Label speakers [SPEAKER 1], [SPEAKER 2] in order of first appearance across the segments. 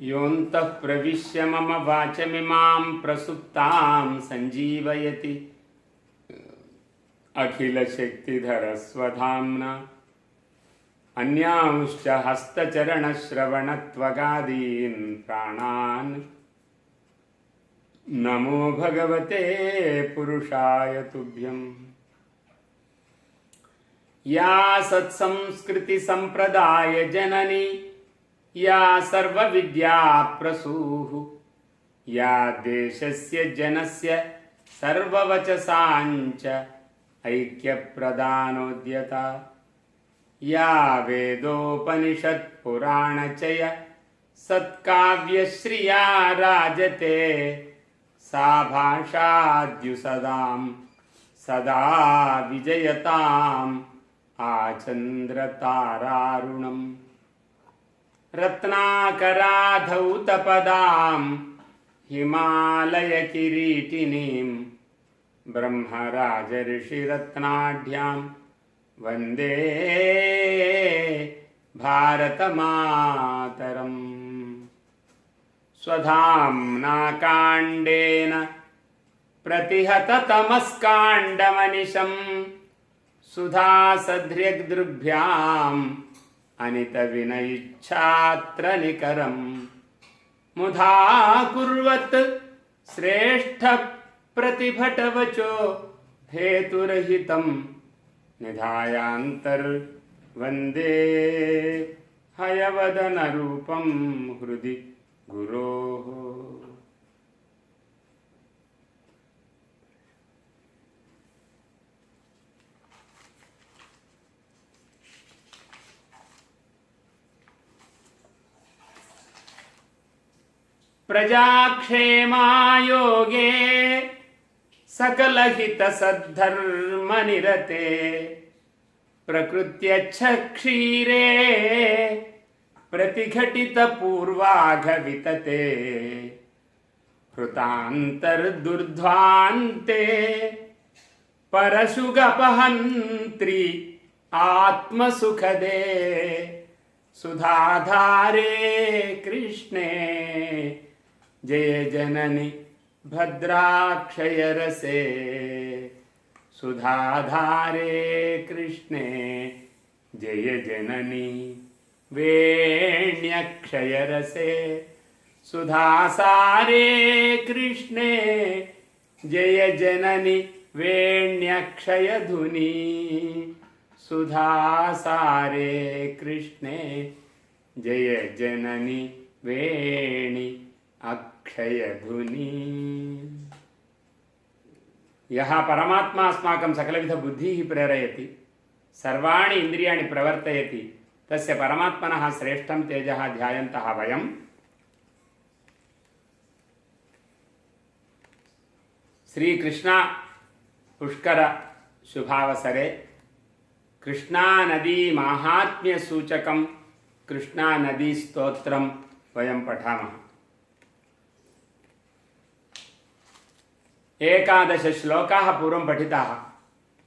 [SPEAKER 1] योऽन्तः प्रविश्य मम वाचमिमां प्रसुप्तां सञ्जीवयति। अखिलशक्तिधरस्वधाम्ना। अन्यांश्च हस्तचरणश्रवणत्वगादीन् प्राणान्। नमो भगवते पुरुषाय तुभ्यम्। या सत्संस्कृतिसम्प्रदायजननी या सर्वविद्याप्रसूः। या देशस्य जनस्य सर्ववचसाञ्च ऐक्यप्रदानोद्यता। या वेदोपनिषत्पुराणचय सत्काव्यश्रिया राजते। सा भाषाद्युसदां सदा विजयताम् आचन्द्रतारारुणम् रत्नाकराधौतपदां हिमालयकिरीटिनीं ब्रह्मराजऋषिरत्नाढ्यां वन्दे भारतमातरम्। स्वधाम्नाकाण्डेन प्रतिहततमस्काण्डमनिशम् सुधासध्र्यग्दृभ्याम् अनितविनयिच्छात्रनिकरम् मुधा कुर्वत् श्रेष्ठप्रतिभटवचो हेतुरहितं निधायान्तर्वन्दे हयवदनरूपं हृदि गुरोः। प्रजाक्षेमायोगे सकलहितसद्धर्मनिरते। प्रकृत्यच्छक्षीरे प्रतिघटितपूर्वाघवितते। हृतान्तर्दुर्ध्वान्ते परशुगपहन्त्रि आत्मसुखदे। सुधाधारे कृष्णे जय जननि भद्राक्षयरसे। सुधाधारे कृष्णे, जय जननि वेण्यक्षयरसे। सुधासारे कृष्णे, जय जननि वेण्यक्षयधुनी। सुधासारे कृष्णे, जय जननि वेणि। అక్షయధుని యహ పరమాత్మా అస్మాకం సకలవిధ బుద్ధి ప్రేరయతి. సర్వాణి ఇంద్రియాణి ప్రవర్తయతి. తస్య పరమాత్మన శ్రేష్టం తేజ ధ్యాయంత వయం. శ్రీకృష్ణ పుష్కర శుభావసరే. కృష్ణానదీ మాహాత్మ్య సూచకం కృష్ణానదీ స్తోత్రం. వయం పఠామः एकादशश्लोकाः पूर्वं पठिताः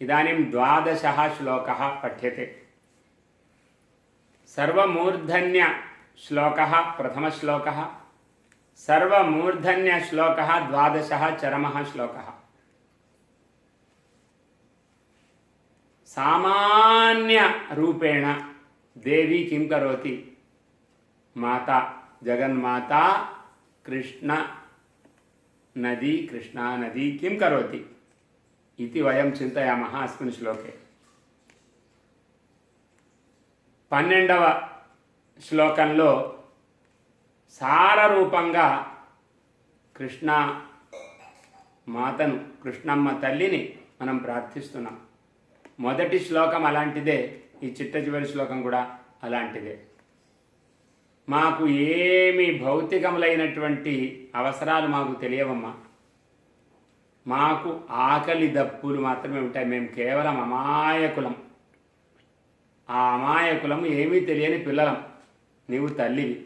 [SPEAKER 1] इदानीं द्वादशः श्लोकः पठ्यते सर्वमूर्धन्यश्लोकः प्रथमश्लोकः सर्वमूर्धन्यश्लोकः द्वादशः चरमः श्लोकः सामान्यरूपेण देवी किं करोति माता जगन्माता कृष्ण నది కృష్ణా నది కిం కరోతి? ఇది వయం చింతయామహ అస్మిన్ శ్లోకే. పన్నెండవ శ్లోకంలో సారరూపంగా కృష్ణ మాతను కృష్ణమ్మ తల్లిని మనం ప్రార్థిస్తున్నాం. మొదటి శ్లోకం అలాంటిదే ఈ చిట్ట శ్లోకం కూడా అలాంటిదే. మాకు ఏమి భౌతికములైనటువంటి అవసరాలు మాకు తెలియవమ్మా. మాకు ఆకలి దప్పులు మాత్రమే ఉంటాయి. మేము కేవలం అమాయకులం. ఆ అమాయకులం ఏమీ తెలియని పిల్లలం. నీవు తల్లివి.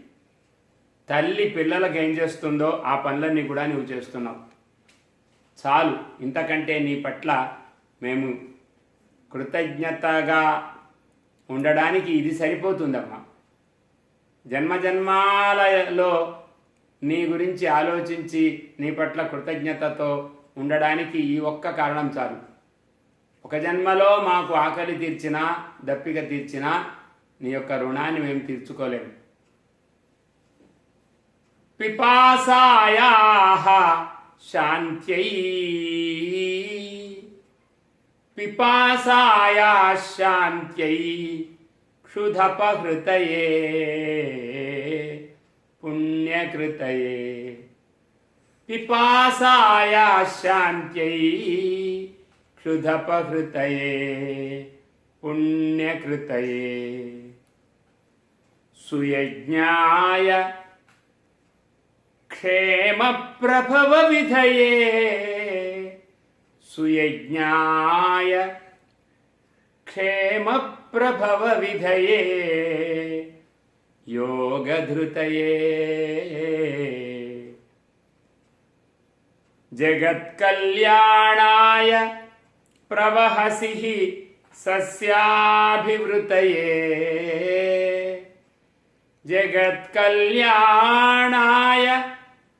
[SPEAKER 1] తల్లి పిల్లలకు ఏం చేస్తుందో ఆ పనులన్నీ కూడా నువ్వు చేస్తున్నావు. చాలు. ఇంతకంటే నీ పట్ల మేము కృతజ్ఞతగా ఉండడానికి ఇది సరిపోతుందమ్మా. జన్మజన్మాలలో నీ గురించి ఆలోచించి నీ పట్ల కృతజ్ఞతతో ఉండడానికి ఈ ఒక్క కారణం చాలు. ఒక జన్మలో మాకు ఆకలి తీర్చినా దప్పిక తీర్చినా నీ యొక్క రుణాన్ని మేము తీర్చుకోలేము. పిపాసాయా శాంత్యై. పిపాసాయా శాంత్యై क्षुधपहृतये पुण्यकृतये पिपासाया शान्त्यै क्षुधपहृतये पुण्यकृतये सुयज्ञाय क्षेमप्रभवविधये सुयज्ञाय क्षेम क्षेमप्रभवविधये योगधृतये। जगत्कल्याणाय प्रवहसि हि सस्याभिवृतये। जगत्कल्याणाय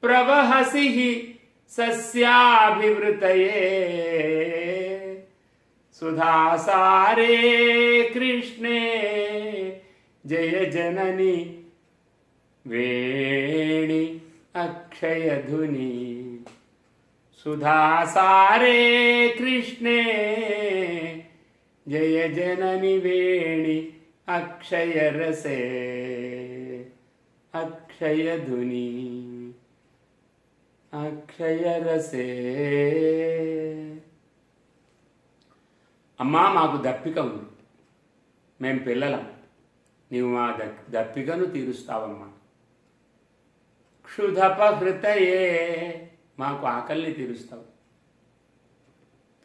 [SPEAKER 1] प्रवहसि हि सस्याभिवृतये। सुधासारे कृष्णे जय जननि वेणि अक्षयधुनि। सुधासारे कृष्णे जय जननि वेणि अक्षयरसे अक्षयधुनि। अक्षयरसे। అమ్మా మాకు దప్పిక ఉంది. మేము పిల్లలం. నీవు మా ద దప్పికను తీరుస్తావమ్మా. క్షుధపహృతయే మాకు ఆకలిని తీరుస్తావు.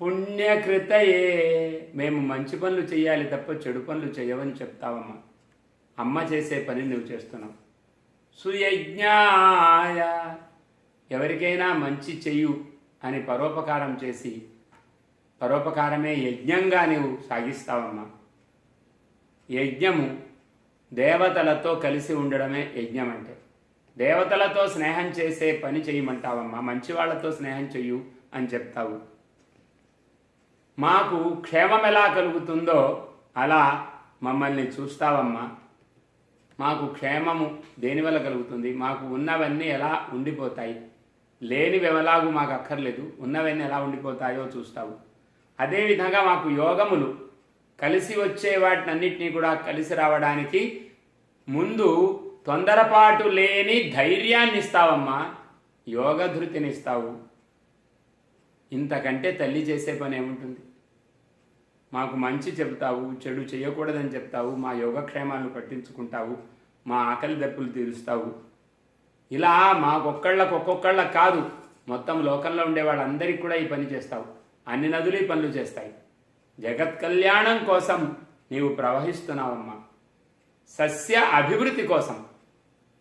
[SPEAKER 1] పుణ్యకృతయే మేము మంచి పనులు చేయాలి తప్ప చెడు పనులు చేయవని చెప్తావమ్మా. అమ్మ చేసే పని నువ్వు చేస్తున్నావు. సుయజ్ఞాయ ఎవరికైనా మంచి చెయ్యు అని పరోపకారం చేసి పరోపకారమే యజ్ఞంగా నీవు సాగిస్తావమ్మా. యజ్ఞము దేవతలతో కలిసి ఉండడమే యజ్ఞం అంటే దేవతలతో స్నేహం చేసే పని చేయమంటావమ్మా. మంచి వాళ్ళతో స్నేహం చెయ్యు అని చెప్తావు. మాకు క్షేమం ఎలా కలుగుతుందో అలా మమ్మల్ని చూస్తావమ్మా. మాకు క్షేమము దేనివల్ల కలుగుతుంది? మాకు ఉన్నవన్నీ ఎలా ఉండిపోతాయి? లేనివి ఎవలాగూ మాకు అక్కర్లేదు. ఉన్నవన్నీ ఎలా ఉండిపోతాయో చూస్తావు. అదేవిధంగా మాకు యోగములు కలిసి వచ్చే వాటిని అన్నింటినీ కూడా కలిసి రావడానికి ముందు తొందరపాటు లేని ధైర్యాన్ని ఇస్తావమ్మా యోగధృతిని ఇస్తావు ఇంతకంటే తల్లి చేసే పని ఏముంటుంది? మాకు మంచి చెబుతావు చెడు చేయకూడదని చెప్తావు మా యోగక్షేమాలను పట్టించుకుంటావు మా ఆకలి దప్పులు తీరుస్తావు. ఇలా మాకొక్కళ్ళకు ఒక్కొక్కళ్ళకు కాదు మొత్తం లోకంలో ఉండే వాళ్ళందరికీ కూడా ఈ పని చేస్తావు. అన్ని నదులు ఈ పనులు చేస్తాయి. జగత్ కళ్యాణం కోసం నీవు ప్రవహిస్తున్నావమ్మా. సస్య అభివృద్ధి కోసం.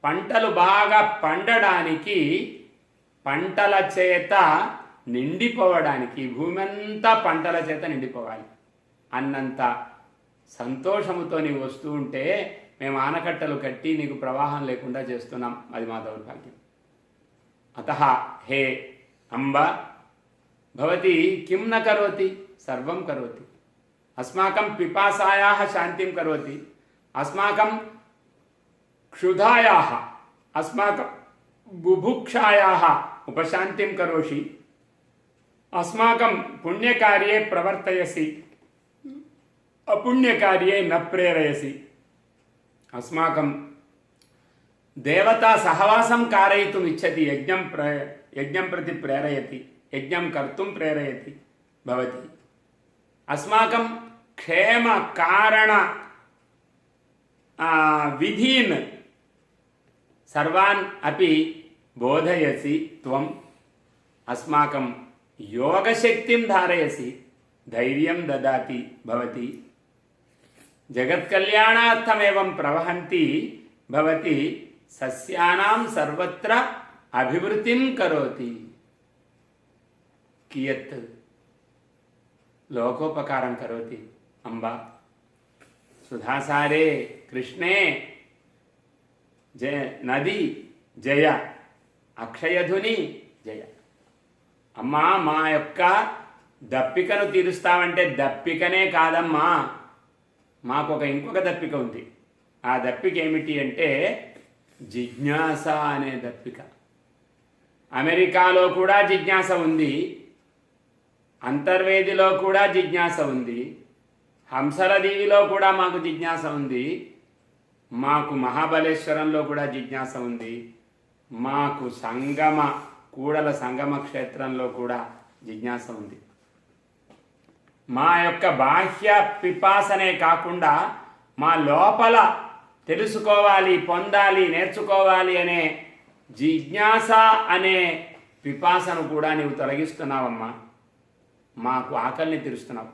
[SPEAKER 1] పంటలు బాగా పండడానికి పంటల చేత నిండిపోవడానికి భూమి అంతా పంటల చేత నిండిపోవాలి. అన్నంత సంతోషముతో నీవు వస్తూ ఉంటే మేము ఆనకట్టలు కట్టి నీకు ప్రవాహం లేకుండా చేస్తున్నాం. అది మా దౌర్భాగ్యం. అత హే అంబ भवती किम न करोति? सर्वं करोति। अस्माकं पिपासायाः शान्तिं करोति। अस्माकं क्षुधायाः, अस्माकं बुभुक्षायाः उपशान्तिं करोषि। अस्माकं पुण्यकार्ये प्रवर्तयसि। अपुण्यकार्ये न प्रेरयसि। अस्माकं देवता सहवासं कारयितुम् इच्छति, यज्ञं प्र, यज्ञं प्रति प्रेरयति। యజ్ఞం కర్తుం ప్రేరయతి భవతి అస్మాకం క్షేమ కారణ విధీన్ సర్వాన్ అపి బోధయసి త్వం అస్మాకం యోగశక్తిం ధారయసి ధైర్యం దదాతి భవతి జగత్కళ్యాణార్థమేవం ప్రవహంతి భవతి సస్యానాం సర్వత్ర అభివృద్ధిం కరోతి కియత్. లోకోపకారం కరోతి. అంబ. సుధాసారే కృష్ణే. జయ నది జయ. అక్షయధుని జయ. అమ్మా మా యొక్క దప్పికను తీరుస్తావంటే దప్పికనే కాదమ్మా. మాకు ఒక ఇంకొక దప్పిక ఉంది. ఆ దప్పిక ఏమిటి అంటే జిజ్ఞాస అనే దప్పిక. అమెరికాలో కూడా జిజ్ఞాస ఉంది. అంతర్వేదిలో కూడా జిజ్ఞాస ఉంది. హంసల దీవిలో కూడా మాకు జిజ్ఞాస ఉంది. మాకు మహాబలేశ్వరంలో కూడా జిజ్ఞాస ఉంది. మాకు సంగమ కూడల సంగమ క్షేత్రంలో కూడా జిజ్ఞాస ఉంది. మా యొక్క బాహ్య పిపాసనే కాకుండా మా లోపల తెలుసుకోవాలి పొందాలి నేర్చుకోవాలి అనే జిజ్ఞాస అనే పిపాసను కూడా నీవు తొలగిస్తున్నావమ్మా. మాకు ఆకలిని తీరుస్తున్నావు.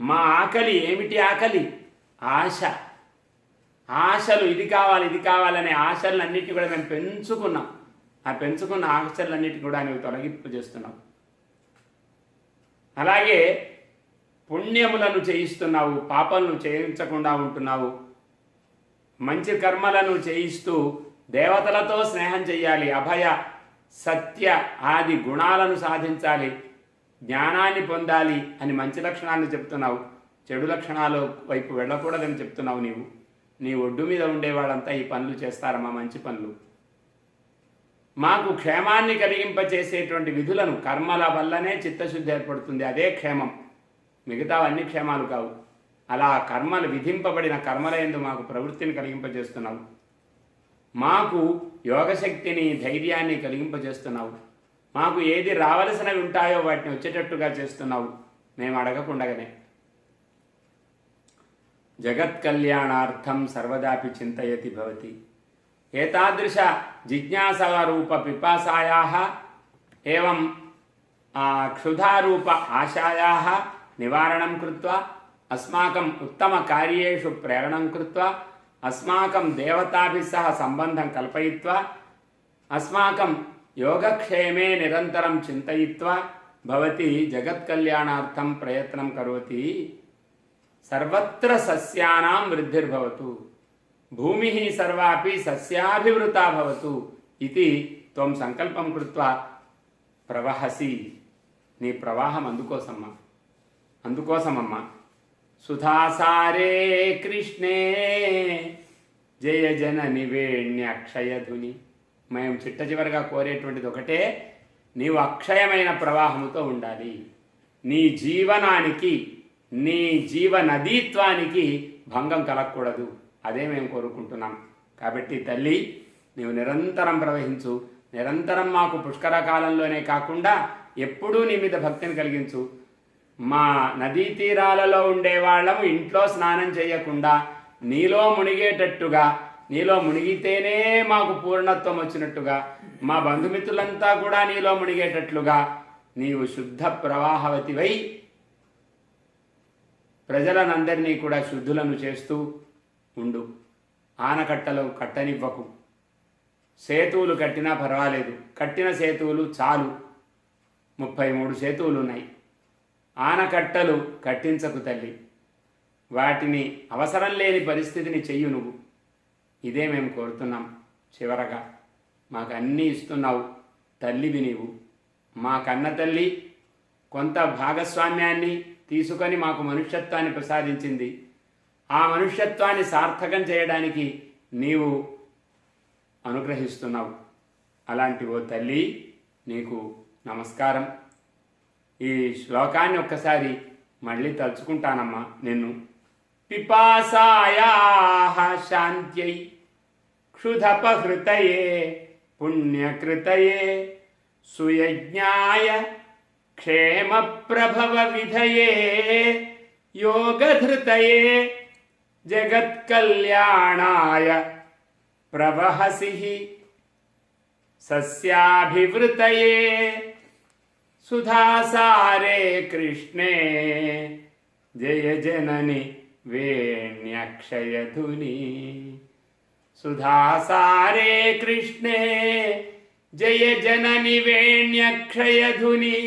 [SPEAKER 1] మా ఆకలి ఏమిటి ఆకలి? ఆశ. ఆశలు ఇది కావాలి ఇది కావాలనే ఆశలన్నిటిని కూడా మేము పెంచుకున్నాం. ఆ పెంచుకున్న ఆశలన్నిటిని కూడా నువ్వు తొలగింపు చేస్తున్నావు. అలాగే పుణ్యములను చేయిస్తున్నావు పాపలను చేయించకుండా ఉంటున్నావు. మంచి కర్మలను చేయిస్తూ దేవతలతో స్నేహం చేయాలి అభయ సత్య ఆది గుణాలను సాధించాలి. జ్ఞానాన్ని పొందాలి అని మంచి లక్షణాన్ని చెప్తున్నావు చెడు లక్షణాలు వైపు వెళ్ళకూడదని చెప్తున్నావు నీవు. నీ ఒడ్డు మీద ఉండేవాళ్ళంతా ఈ పనులు చేస్తారమ్మా మంచి పనులు. మాకు క్షేమాన్ని కలిగింపచేసేటువంటి విధులను కర్మల వల్లనే చిత్తశుద్ధి ఏర్పడుతుంది అదే క్షేమం. మిగతావన్నీ క్షేమాలు కావు. అలా కర్మలు విధింపబడిన కర్మలందు మాకు ప్రవృత్తిని కలిగింపజేస్తున్నావు. మాకు యోగశక్తిని ధైర్యాన్ని కలిగింపజేస్తున్నావు. మాకు ఏది రావలసినవి ఉంటాయో వాటిని వచ్చేటట్టుగా చేస్తున్నావు. మేము అడగకుండగానే. జగత్ కళ్యాణార్థం సర్వదాపి చింతయతి భవతి. ఏతాదృశ జిజ్ఞాసారూప పిపాసాయా ఏం క్షుధారూప ఆశాయా నివారణం కృత్వా అస్మాకం ఉత్తమ కార్యేషు ప్రేరణం కృత్వా అస్మాకం దేవతాభి సహ సంబంధం కల్పయిత్వా అస్మాకం యోగక్షేమే నిరంతరం చింతయిత్వా భవతి జగత్కళ్యాణార్థం ప్రయత్నం కరోతి. సర్వత్ర సస్యానాం వృద్ధిర్భవతు. భూమి సర్వాపి సస్యాభివృతా భవతు ఇది త్వం సంకల్పం కృత్వా ప్రవహసి. నీ ప్రవాహం అందుకోసమ్మా. అందుకోసమమ్మా. సుధాసారే కృష్ణే. జయ జన నివేణ్యక్షయధుని మేము చిట్ట చివరిగా కోరేటువంటిది ఒకటే నీవు అక్షయమైన ప్రవాహముతో ఉండాలి. నీ జీవనానికి నీ జీవనదీత్వానికి భంగం కలగకూడదు. అదే మేము కోరుకుంటున్నాం. కాబట్టి తల్లి నీవు నిరంతరం ప్రవహించు. నిరంతరం మాకు పుష్కర కాలంలోనే కాకుండా ఎప్పుడూ నీ మీద భక్తిని కలిగించు. మా నదీ తీరాలలో ఉండే వాళ్ళము ఇంట్లో స్నానం చేయకుండా నీలో మునిగేటట్టుగా నీలో మునిగితేనే మాకు పూర్ణత్వం వచ్చినట్టుగా మా బంధుమిత్రులంతా కూడా నీలో మునిగేటట్లుగా నీవు శుద్ధ ప్రవాహవతివై ప్రజలనందరినీ కూడా శుద్ధులను చేస్తూ ఉండు. ఆనకట్టలు కట్టనివ్వకు. సేతువులు కట్టినా పర్వాలేదు. కట్టిన సేతువులు చాలు. ముప్పై మూడు సేతువులు ఉన్నాయి ఆనకట్టలు కట్టించకు తల్లి. వాటిని అవసరం లేని పరిస్థితిని చెయ్యు నువ్వు. ఇదే మేము కోరుతున్నాం చివరగా. మాకు అన్నీ ఇస్తున్నావు తల్లివి నీవు. మా కన్న తల్లి కొంత భాగస్వామ్యాన్ని తీసుకొని మాకు మనుష్యత్వాన్ని ప్రసాదించింది. ఆ మనుష్యత్వాన్ని సార్థకం చేయడానికి నీవు అనుగ్రహిస్తున్నావు. అలాంటి ఓ తల్లి నీకు నమస్కారం. ఈ శ్లోకాన్ని ఒక్కసారి మళ్ళీ తలుచుకుంటానమ్మా నిన్ను. పిపాసాయా శాంత్యై క్షుధపహృతయే పుణ్యకృతయే సుయజ్ఞాయ క్షేమప్రభవ విధయే యోగధృతయే జగత్కల్యాణాయ ప్రవహసి సస్యాభివృతయే సుధాసారే కృష్ణే జయ జనని వేణ్యక్షయధుని సుధాసారే కృష్ణే జయ జనని వేణ్యక్షయధుని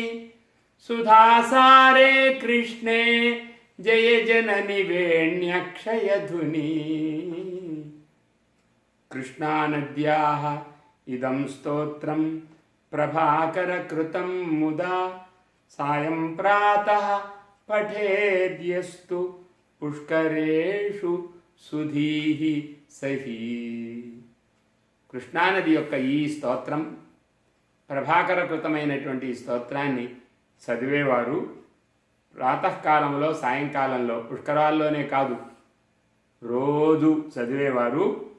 [SPEAKER 1] సుధాసారే కృష్ణే జయ జనని వేణ్యక్షయధుని కృష్ణానద్యా ఇదం స్తోత్రం ప్రభాకరకృతం ముదా సాయం ప్రాతః పఠేద్యస్తు పుష్కరేషు సుధీహి సహీ. కృష్ణానది యొక్క ఈ స్తోత్రం ప్రభాకరకృతమైనటువంటి ఈ స్తోత్రాన్ని చదివేవారు ప్రాతకాలంలో సాయంకాలంలో పుష్కరాల్లోనే కాదు రోజు చదివేవారు.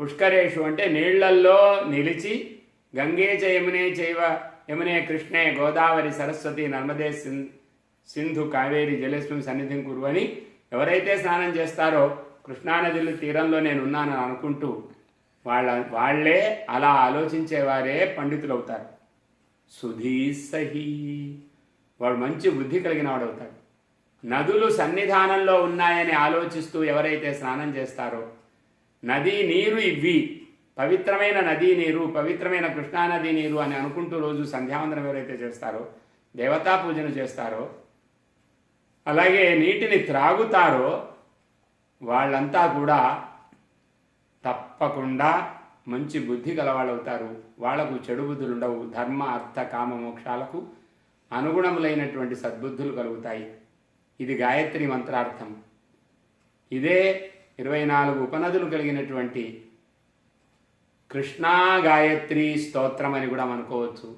[SPEAKER 1] పుష్కరేషు అంటే నీళ్ళల్లో నిలిచి గంగే చ యమునే చైవ యమునే కృష్ణే గోదావరి సరస్వతి నర్మదే సిం- సింధు కావేరి జలేస్వం సన్నిధిం కురువని ఎవరైతే స్నానం చేస్తారో కృష్ణానదిలు తీరంలో నేను ఉన్నానని అనుకుంటూ వాళ్ళ వాళ్ళే అలా ఆలోచించేవారే పండితులు అవుతారు సుధీ సహీ. వాడు మంచి బుద్ధి కలిగిన వాడవుతాడు. నదులు సన్నిధానంలో ఉన్నాయని ఆలోచిస్తూ ఎవరైతే స్నానం చేస్తారో నదీ నీరు ఇవ్వి పవిత్రమైన నదీ నీరు పవిత్రమైన కృష్ణానదీ నీరు అని అనుకుంటూ రోజు సంధ్యావందనం ఎవరైతే చేస్తారో దేవతా పూజను చేస్తారో అలాగే నీటిని త్రాగుతారో వాళ్ళంతా కూడా తప్పకుండా మంచి బుద్ధి గలవాళ్ళు అవుతారు వాళ్ళకు చెడు బుద్ధులు ఉండవు. ధర్మ అర్థ కామ మోక్షాలకు అనుగుణములైనటువంటి సద్బుద్ధులు కలుగుతాయి. ఇది గాయత్రి మంత్రార్థం. ఇదే ఇరవై నాలుగు ఉపనదులు కలిగినటువంటి కృష్ణా గాయత్రి స్తోత్రం అని కూడా అనుకోవచ్చు.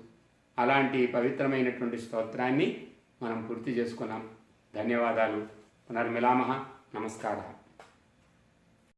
[SPEAKER 1] అలాంటి పవిత్రమైనటువంటి స్తోత్రాన్ని మనం పూర్తి చేసుకున్నాం. ధన్యవాదాలు. పునర్మిలామహ. నమస్కారం